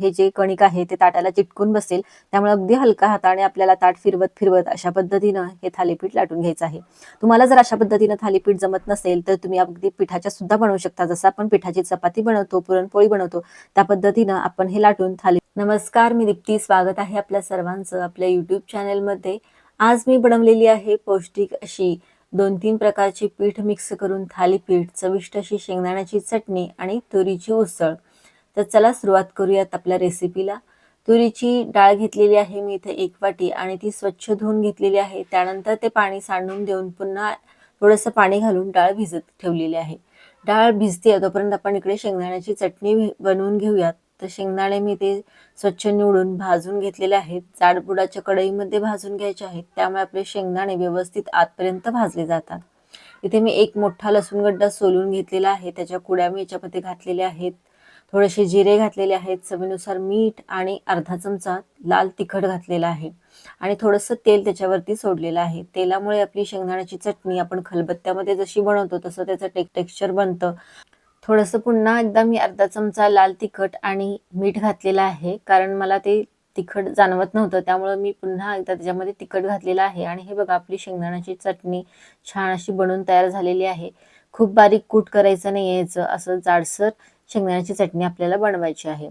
हे जे कणिक आहे ते ताटाला चिटकून बसेल. त्यामुळे अगदी हलका हाताने आपल्याला ताट फिरवत फिरवत अशा पद्धतीनं हे थालीपीठ लाटून घ्यायचं आहे. तुम्हाला जर अशा पद्धतीनं थालीपीठ जमत नसेल तर तुम्ही अगदी पिठाच्या सुद्धा बनवू शकता. जसं आपण पिठाची चपाती बनवतो पुरणपोळी बनवतो त्या पद्धतीनं आपण हे लाटून थाली नमस्कार मी दीप्ती. स्वागत आहे आपल्या सर्वांचं आपल्या युट्यूब चॅनलमध्ये आज मी बनवलेली आहे पौष्टिक अशी दोन तीन प्रकारची पीठ मिक्स करून थालीपीठ चविष्ट अशी शेंगदाण्याची चटणी आणि तुरीची उसळ. तर चला सुरुवात करूयात आपल्या रेसिपीला तुरीची डाळ घेतलेली आहे मी इथे एक वाटी आणि ती स्वच्छ धुवून घेतलेली आहे. त्यानंतर ते पाणी सांडून देऊन पुन्हा थोडंसं पाणी घालून डाळ भिजत ठेवलेली आहे. डाळ भिजते तोपर्यंत आपण इकडे शेंगदाण्याची चटणी बनवून घेऊयात. तर शेंगदाणे मी ते स्वच्छ निवडून भाजून घेतलेले आहेत. जाडबुडाच्या कढईमध्ये भाजून घ्यायचे आहेत. त्यामुळे आपले शेंगदाणे व्यवस्थित आतपर्यंत भाजले जातात. इथे मी एक मोठा लसूण गड्डा सोलून घेतलेला आहे. त्याच्या कुड्या मी याच्यामध्ये घातलेल्या आहेत. थोडेसे जिरे घातलेले आहेत चवीनुसार मीठ आणि अर्धा चमचा लाल तिखट घातलेला आहे आणि थोडंसं तेल त्याच्यावरती सोडलेलं आहे. तेलामुळे आपली शेंगदाण्याची चटणी आपण खलबत्त्यामध्ये जशी बनवतो तसं त्याचं टेक टेक्स्चर बनतं. थोडंसं पुन्हा एकदा मी अर्धा चमचा लाल तिखट आणि मीठ घातलेलं आहे कारण मला ते तिखट जाणवत नव्हतं. त्यामुळं मी पुन्हा एकदा त्याच्यामध्ये तिखट घातलेलं आहे आणि हे बघा आपली शेंगदाण्याची चटणी छान अशी बनवून तयार झालेली आहे. खूप बारीक कूट करायचं नाही यायचं असं जाडसर शेंगदाण्याची चटणी आपल्याला बनवायची आहे.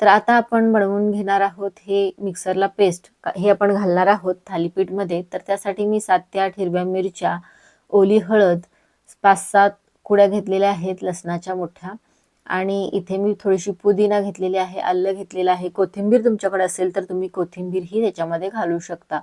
तर आता आपण बनवून घेणार आहोत हे मिक्सरला पेस्ट. हे आपण घालणार आहोत थालीपीठमध्ये. तर त्यासाठी मी सात ते आठ हिरव्या मिरच्या ओली हळद पाच सात कुड्या घेतलेल्या आहेत लसणाच्या मोठ्या. आणि इथे मी थोडीशी पुदिना घेतलेली आहे आलं घेतलेलं आहे. कोथिंबीर तुमच्याकडे असेल तर तुम्ही कोथिंबीर ही त्याच्यामध्ये घालू शकता.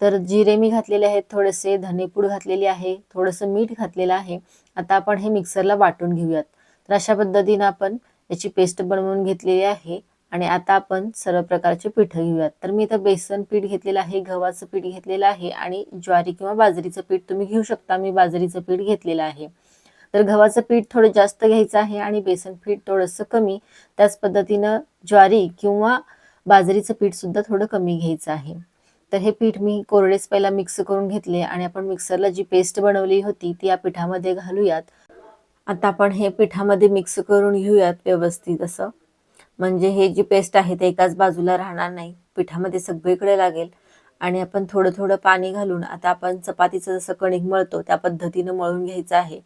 तर जिरे मी घातलेले आहेत थोडेसे धनेपूड घातलेली आहे थोडंसं मीठ घातलेलं आहे. आता आपण हे मिक्सरला वाटून घेऊयात. तर अशा पद्धतीनं आपण याची पेस्ट बनवून घेतलेली आहे. आणि आता आपण सर्व प्रकारचे पीठ घेऊयात. तर मी इथं बेसन पीठ घेतलेलं आहे गव्हाचं पीठ घेतलेलं आहे आणि ज्वारी किंवा बाजरीचं पीठ तुम्ही घेऊ शकता. मी बाजरीचं पीठ घेतलेलं आहे. तर गव्हाचं पीठ थोडं जास्त घ्यायचं आहे आणि बेसन पीठ थोडंसं कमी. त्याच पद्धतीनं ज्वारी किंवा बाजरीचं पीठ सुद्धा थोडं कमी घ्यायचं आहे. तर हे पीठ मी कोरडेच पहिला मिक्स करून घेतले आणि आपण मिक्सरला जी पेस्ट बनवली होती ती या पिठामध्ये घालूयात. आता आपण हे पिठामध्ये मिक्स करून घेऊयात व्यवस्थित असं. म्हणजे हे जी पेस्ट आहे ते एकाच बाजूला राहणार नाही. पिठामध्ये सगळीकडे लागेल. आणि आपण थोडं थोडं पाणी घालून आता आपण चपातीचं जसं कणिक मळतो त्या पद्धतीनं मळून घ्यायचं आहे.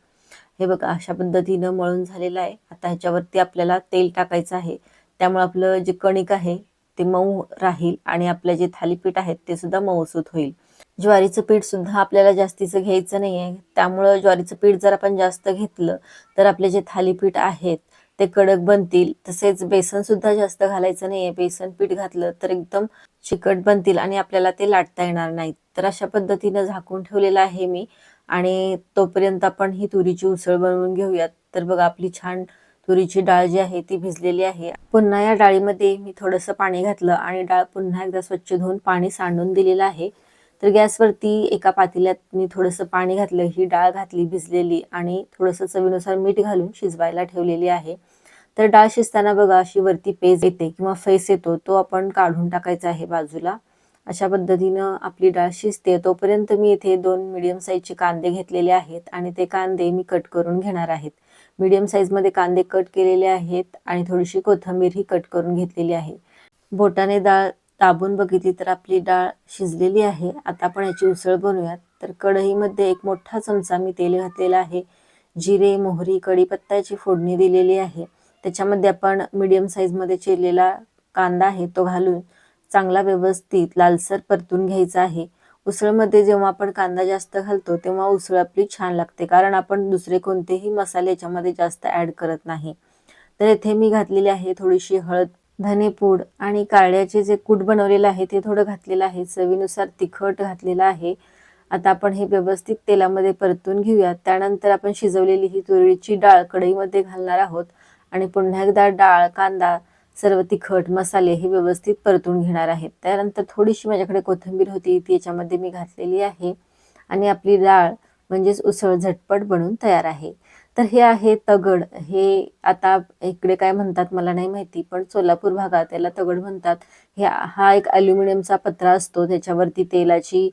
हे बघा अशा पद्धतीनं मळून झालेलं आहे. आता ह्याच्यावरती आपल्याला तेल टाकायचं आहे. त्यामुळे आपलं जे कणिक आहे ते मऊ राहील आणि आपलं जे थालीपीठ आहेत ते सुद्धा मऊसूत होईल. ज्वारीचं पीठ सुद्धा आपल्याला जास्तीचं घ्यायचं नाही आहे त्यामुळं ज्वारीचं पीठ जर आपण जास्त घेतलं तर आपले जे थालीपीठ आहेत ते कडक बनतील. तसेच बेसन सुद्धा जास्त घालायचं नाही आहे बेसन पीठ घातलं तर एकदम चिकट बनतील आणि आपल्याला ते लाटता येणार नाहीत. तर अशा पद्धतीनं झाकून ठेवलेलं आहे मी. आणि तोपर्यंत आपण ही तुरीची उसळ बनवून घेऊयात. तर बघा आपली छान तुरीची डाळ जी आहे ती भिजलेली आहे. पुन्हा या डाळीमध्ये मी थोडंसं पाणी घातलं आणि डाळ पुन्हा एकदा स्वच्छ धुवून पाणी सांडून दिलेलं आहे. तर गॅसवरती एका पातेल्यात मी थोडंसं पाणी घातलं ही डाळ घातली भिजलेली आणि थोडंसं चवीनुसार मीठ घालून शिजवायला ठेवलेली आहे. तर डाळ शिजताना बघा अशी वरती पेज येते किंवा फेस येतो तो आपण काढून टाकायचा आहे बाजूला. अशा पद्धतीनं आपली डाळ शिजते. तोपर्यंत मी इथे दोन मिडियम साईजचे कांदे घेतलेले आहेत आणि ते कांदे मी कट करून घेणार आहेत. मिडियम साईजमध्ये कांदे कट केलेले आहेत आणि थोडीशी कोथिंबीर ही कट करून घेतलेली आहे. बोटाने डाळ दाबून बघितली तर आपली डाळ शिजलेली आहे. आता आपण याची उसळ बनवूयात. तर कढईमध्ये एक मोठा चमचा मी तेल घातलेला आहे. जिरे मोहरी कढीपत्त्याची फोडणी दिलेली आहे. त्याच्यामध्ये आपण मिडियम साईजमध्ये चिरलेला कांदा आहे तो घालून चांगला व्यवस्थित लालसर परतून घ्यायचा आहे. उसळमध्ये जेव्हा आपण कांदा जास्त घालतो तेव्हा उसळ आपली छान लागते. कारण आपण दुसरे कोणतेही मसाले याच्यामध्ये जास्त ॲड करत नाही. तर येथे मी घातलेली आहे थोडीशी हळद धनेपूड आणि काळ्याचे जे कूट बनवलेलं आहे ते थोडं घातलेलं आहे. चवीनुसार तिखट घातलेलं आहे. आता आपण हे व्यवस्थित तेलामध्ये परतून घेऊयात. त्यानंतर आपण शिजवलेली ही तुरीची डाळ कढईमध्ये घालणार आहोत आणि पुन्हा एकदा डाळ कांदा सर्व तिखट मसाले हे व्यवस्थित परतून घेणार आहेत. त्यानंतर थोडीशी माझ्याकडे कोथिंबीर होती ती याच्यामध्ये मी घातलेली आहे आणि आपली डाळ म्हणजेच उसळ झटपट बनून तयार आहे. तर हे आहे तगड. हे आता इकडे काय म्हणतात मला नाही माहिती पण सोलापूर भागात याला तगड म्हणतात. हे हा एक अल्युमिनियमचा पत्रा असतो त्याच्यावरती तेलाची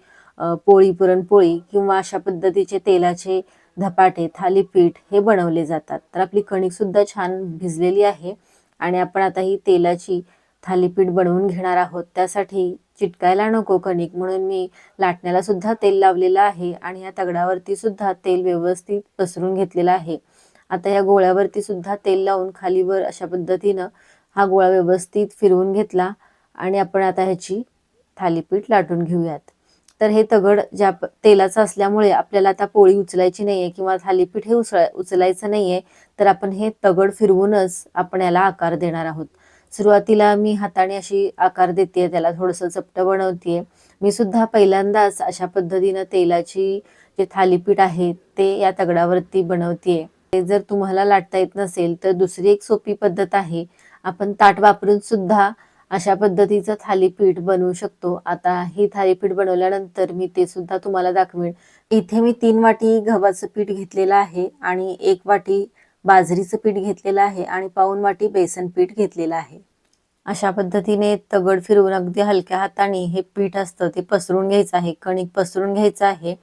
पोळी पुरणपोळी किंवा अशा पद्धतीचे तेलाचे धपाटे थालीपीठ हे बनवले जातात. तर आपली कणिक सुद्धा छान भिजलेली आहे आणि आपण आता ही तेलाची थालीपीठ बनवून घेणार आहोत. त्यासाठी चिटकायला नको कणिक म्हणून मी लाटण्याला सुद्धा तेल लावलेलं आहे आणि या तगडावरती सुद्धा तेल व्यवस्थित पसरून घेतलेलं आहे. आता या गोळ्यावरती सुद्धा तेल लावून खालीवर अशा पद्धतीनं हा गोळा व्यवस्थित फिरवून घेतला आणि आपण आता ह्याची थालीपीठ लाटून घेऊयात. तर हे तगड ज्या तेलाचं असल्यामुळे आपल्याला आता पोळी उचलायची नाहीये किंवा थालीपीठ हे उचला उचलायचं नाहीये तर आपण हे तगड फिरवूनच आपण याला आकार देणार आहोत. सुरुवातीला मी हाताने अशी आकार देते त्याला थोडंसं चपटं बनवते मी सुद्धा पहिल्यांदाच अशा पद्धतीनं तेलाची जे थालीपीठ आहे ते या तगडावरती बनवते ते जर तुम्हाला लाटता येत नसेल तर दुसरी एक सोपी पद्धत आहे. आपण ताट वापरून सुद्धा अशा पद्धतीचं थालीपीठ बनवू शकतो. आता ही थालीपीठ बनवल्यानंतर मी ते सुद्धा तुम्हाला दाखवेन. इथे मी तीन वाटी गव्हाचं पीठ घेतलेलं आहे आणि एक वाटी बाजरीचं पीठ घेतलेलं आहे आणि पाऊन वाटी बेसन पीठ घेतलेलं आहे. अशा पद्धतीने तगड फिरवून अगदी हलक्या हाताने हे पीठ असतं ते पसरून घ्यायचं आहे कणिक पसरून घ्यायचं आहे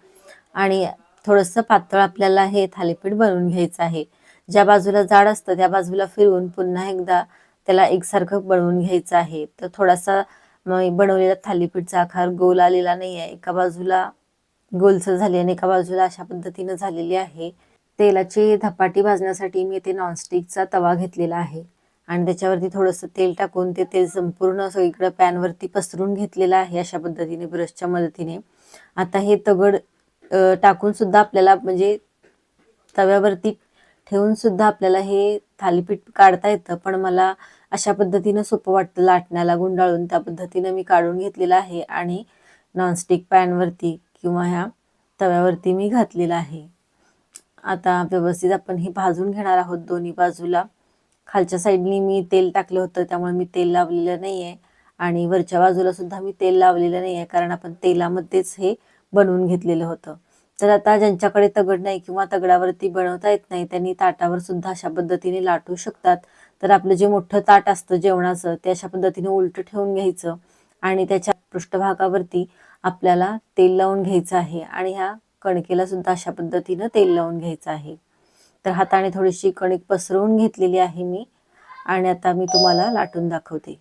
आणि थोडंसं पातळ आपल्याला हे थालीपीठ बनवून घ्यायचं आहे. ज्या बाजूला जाड असतं त्या बाजूला फिरवून पुन्हा एकदा त्याला एकसारखं बनवून घ्यायचं आहे. तर थोडासा बनवलेला थालीपीठचा आकार गोल आलेला नाही आहे एका बाजूला गोलसर झाली आणि एका बाजूला अशा पद्धतीनं झालेली आहे. तेलाची धपाटी भाजण्यासाठी मी इथे नॉनस्टिकचा तवा घेतलेला आहे. आणि त्याच्यावरती थोडंसं तेल टाकून ते तेल संपूर्ण सगळीकडं पॅनवरती पसरून घेतलेलं आहे अशा पद्धतीने ब्रशच्या मदतीने. आता हे तगड टाकून सुद्धा आपल्याला म्हणजे तव्यावरती ठेवून सुद्धा आपल्याला हे थालीपीठ काढता येतं पण मला अशा पद्धतीनं सोपं वाटतं लाटण्याला गुंडाळून त्या पद्धतीनं मी काढून घेतलेलं आहे आणि नॉनस्टिक पॅनवरती किंवा ह्या तव्यावरती मी घातलेलं आहे. आता व्यवस्थित आपण हे भाजून घेणार आहोत दोन्ही बाजूला. खालच्या साईडनी मी तेल टाकलं होतं त्यामुळे मी तेल लावलेलं नाही आहे आणि वरच्या बाजूला सुद्धा मी तेल लावलेलं नाही आहे कारण आपण तेलामध्येच हे बनवून घेतलेलं होतं. तर आता ज्यांच्याकडे तगड नाही किंवा तगडावरती बनवता येत नाही त्यांनी ताटावर सुद्धा अशा पद्धतीने लाटू शकतात. तर आपलं जे मोठं ताट असतं जेवणाचं ते अशा पद्धतीने उलटं ठेवून घ्यायचं. आणि त्याच्या पृष्ठभागावरती आपल्याला तेल लावून घ्यायचं आहे. आणि ह्या कणकेला सुद्धा अशा पद्धतीनं तेल लावून घ्यायचं आहे. तर हाताने थोडीशी कणिक पसरवून घेतलेली आहे मी आणि आता मी तुम्हाला लाटून दाखवते.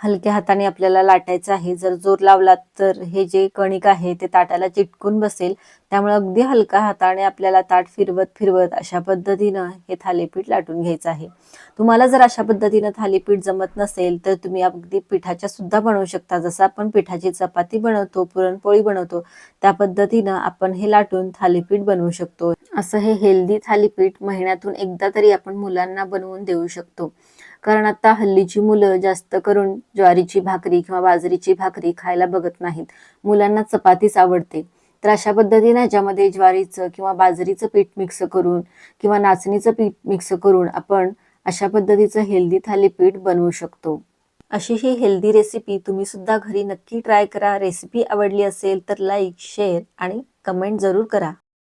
हलक्या हाताने आपल्याला लाटायचं आहे. जर जोर लावला तर हे जे कणिक आहे ते ताटाला चिटकून बसेल. त्यामुळे अगदी हलका हाताने आपल्याला ताट फिरवत फिरवत अशा पद्धतीनं हे थालीपीठ लाटून घ्यायचं आहे. तुम्हाला जर अशा पद्धतीनं थालीपीठ जमत नसेल तर तुम्ही अगदी पिठाच्या सुद्धा बनवू शकता. जसं आपण पिठाची चपाती बनवतो पुरणपोळी बनवतो त्या पद्धतीनं आपण हे लाटून थालीपीठ बनवू शकतो. असं हे हेल्दी थालीपीठ महिन्यातून एकदा तरी आपण मुलांना बनवून देऊ शकतो. कारण आता हल्लीची मुलं जास्त करून ज्वारीची भाकरी किंवा बाजरीची भाकरी खायला बघत नाहीत. मुलांना चपातीच आवडते. तर अशा पद्धतीने ह्याच्यामध्ये ज्वारीचं किंवा बाजरीचं पीठ मिक्स करून किंवा नाचणीचं पीठ मिक्स करून आपण अशा पद्धतीचं हेल्दी थालीपीठ बनवू शकतो. अशी ही हेल्दी रेसिपी तुम्ही सुद्धा घरी नक्की ट्राय करा. रेसिपी आवडली असेल तर लाईक शेअर आणि कमेंट जरूर करा.